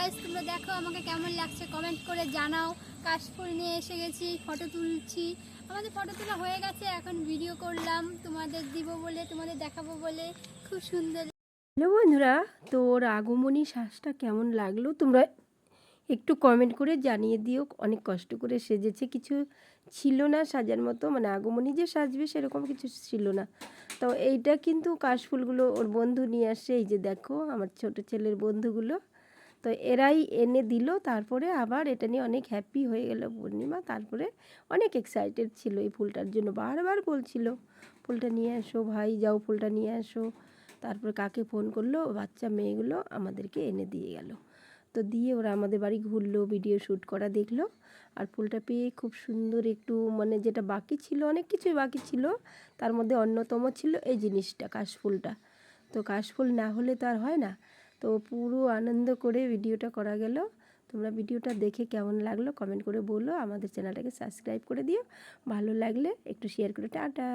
Guys তোমরা দেখো আমাকে কেমন লাগছে? কমেন্ট করে জানাও। কাশফুল নিয়ে এসে গেছি ফটো তুলছি। আমাদের ফটো তোলা হয়ে গেছে, এখন ভিডিও করলাম। তোমাদের দিব বলে, তোমাদের দেখাবো বলে। খুব সুন্দর। হ্যালো বন্ধুরা, তোর আগমনী শ্বাসটা কেমন লাগল? তোমরা একটু কমেন্ট করে জানিয়ে দিও। অনেক কষ্ট করে সেজেছে। কিছু ছিল না সাজার মতো। মানে আগমনী যে সাজবে সেরকম কিছু ছিল না। তো এইটা কিন্তু কাশফুলগুলো ওর বন্ধু নিয়ে আসে। এই যে দেখো, আমার ছোট ছেলের বন্ধুগুলো। তো এরাই এনে দিল। তারপরে আবার এটা নিয়ে অনেক হ্যাপি হয়ে গেল পূর্ণিমা। তারপরে অনেক এক্সাইটেড ছিল এই ফুলটার জন্য। বারবার বলছিল, ফুলটা নিয়ে আসো ভাই, যাও ফুলটা নিয়ে আসো তারপরে কাকে ফোন করল? বাচ্চা মেয়েগুলো আমাদেরকে এনে দিয়ে গেল। তো দিয়ে ওরা আমাদের বাড়ি ঘুরলো ভিডিও শ্যুট করা দেখল। আর ফুলটা পেয়ে খুব সুন্দর একটু মানে যেটা বাকি ছিল, অনেক কিছুই বাকি ছিল, তার মধ্যে অন্যতম ছিল এই জিনিসটা, কাশফুলটা। তো কাশফুল না হলে তো আর হয় না। তো পুরো আনন্দ করে ভিডিওটা করা গেল। তোমরা ভিডিওটা দেখে কেমন লাগল কমেন্ট করে বলো। আমাদের চ্যানেলটাকে সাবস্ক্রাইব করে দিও। ভালো লাগলে একটু শেয়ার করে টাটা!